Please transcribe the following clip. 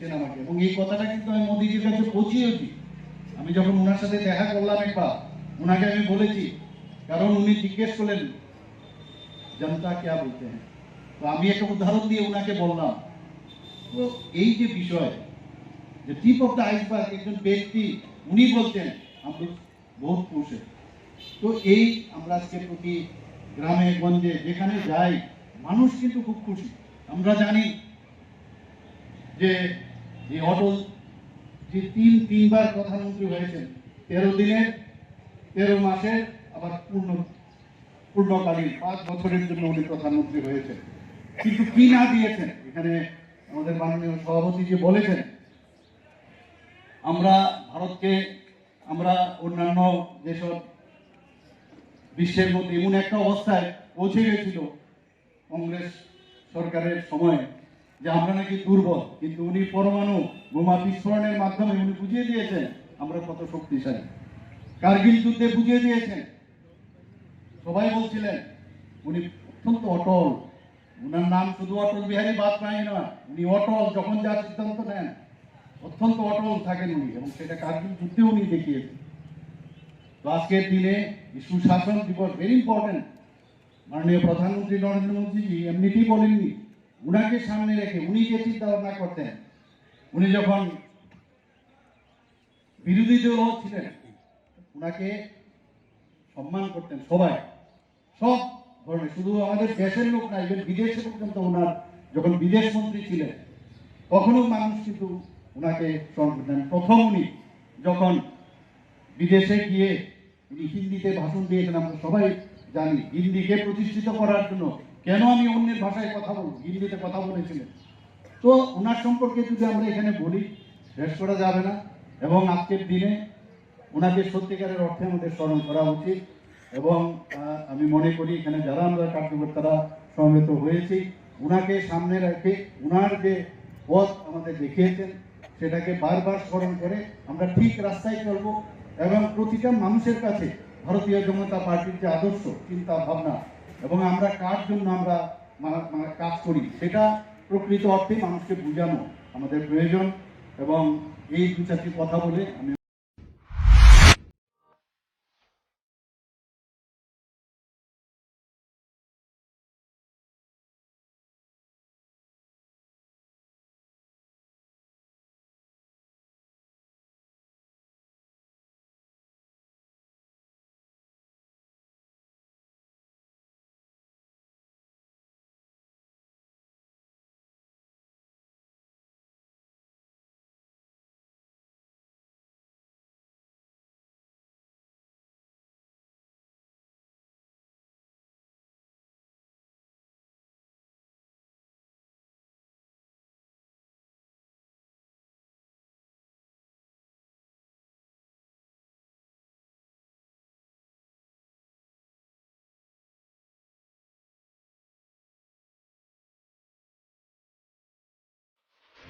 এবং এই কথাটা কিন্তু আমি মোদিজির কাছে পৌঁছিয়েছি আমি যখন ওনার সাথে দেখা করলাম একবার, ওনাকে আমি বলেছি, কারণ উনি জিজ্ঞেস করলেন, জনতা ক্যা বলতে হ্যাঁ? তো আমি একটা উদাহরণ দিয়ে ওনাকে বললাম, তো এই যে বিষয়, যে টিপ অফ দ্য আইসবার্গ একজন ব্যক্তি, উনি বলতেন আমরা বহুত পুষে তো এই আমরা আজকে প্রতি গ্রামে, গঞ্জে যেখানে যাই, মানুষ কিন্তু খুব খুশি। আমরা জানি যে অটল, যে তিন, তিনবার প্রধানমন্ত্রী হয়েছেন, তেরো দিনের তেরো মাসের আবার পূর্ণ, পূর্ণকালীন পাঁচ বছরের জন্য উনি প্রধানমন্ত্রী হয়েছেন। কিন্তু কি না দিয়েছেন? এখানে আমাদের মাননীয় সভাপতি যে বলেছেন, আমরা ভারতকে, আমরা অন্যান্য যেসব বিশ্বের মধ্যে এমন একটা অবস্থায় পৌঁছে গেছিল, কংগ্রেস সরকারের সময় যে আমরা নাকি দুর্বল, কিন্তু উনি পরমাণু বোমা বিস্ফোরণের মাধ্যমে উনি বুঝিয়ে দিয়েছেন, আমরা কত শক্তিশালী। কার্গিল যুদ্ধে বুঝিয়ে দিয়েছেন? সবাই বলছিলেন, উনি অত্যন্ত অটল। উনার নাম শুধু অটল বিহারী বাজপেয়ী নয়, উনি অটল যখন যা সিদ্ধান্ত নেন, অত্যন্ত অটল থাকেন উনি, এবং সেটা কার্গিল যুদ্ধে উনি দেখিয়েছেন। তো আজকের দিনে সুশাসন দিবস ভেরি ইম্পর্টেন্ট মাননীয় প্রধানমন্ত্রী নরেন্দ্র মোদীজি এমনিতেই বলেননি উনাকে সামনে রেখে উনি যে চিন্তা ভাবনা করতেন, উনি যখন বিরোধী দল ছিলেন উনাকে সম্মান করতেন সবাই। সব ধরনের, শুধু আমাদের দেশের লোক না ইভেন বিদেশে পর্যন্ত ওনার যখন বিদেশ মন্ত্রী ছিলেন, তখনও মানুষ কিন্তু ওনাকে করতেন প্রথম উনি যখন বিদেশে গিয়ে উনি হিন্দিতে ভাষণ দিয়েছেন, আমরা সবাই জানি হিন্দিকে প্রতিষ্ঠিত করার জন্য কেন আমি অন্যের ভাষায় কথা বলব? হিন্দিতে কথা বলেছিলেন। তো ওনার সম্পর্কে যদি আমরা এখানে বলি শেষ করা যাবে না এবং আজকের দিনে ওনাকে সত্যিকারের অর্থে আমাদের স্মরণ করা উচিত এবং আমি মনে করি এখানে যারা আমরা কার্যকর্তারা সমবেত হয়েছি ওনাকে সামনে রেখে ওনার যে পথ আমাদের দেখিয়েছেন, সেটাকে বারবার স্মরণ করে আমরা ঠিক রাস্তায় চলবো এবং প্রতিটা মানুষের কাছে ভারতীয় জনতা পার্টির যে আদর্শ চিন্তা ভাবনা এবং আমরা কার জন্য আমরা মানে কাজ করি? সেটা প্রকৃত অর্থে মানুষকে বোঝানো আমাদের প্রয়োজন এবং এই দু চারটি কথা বলে আমি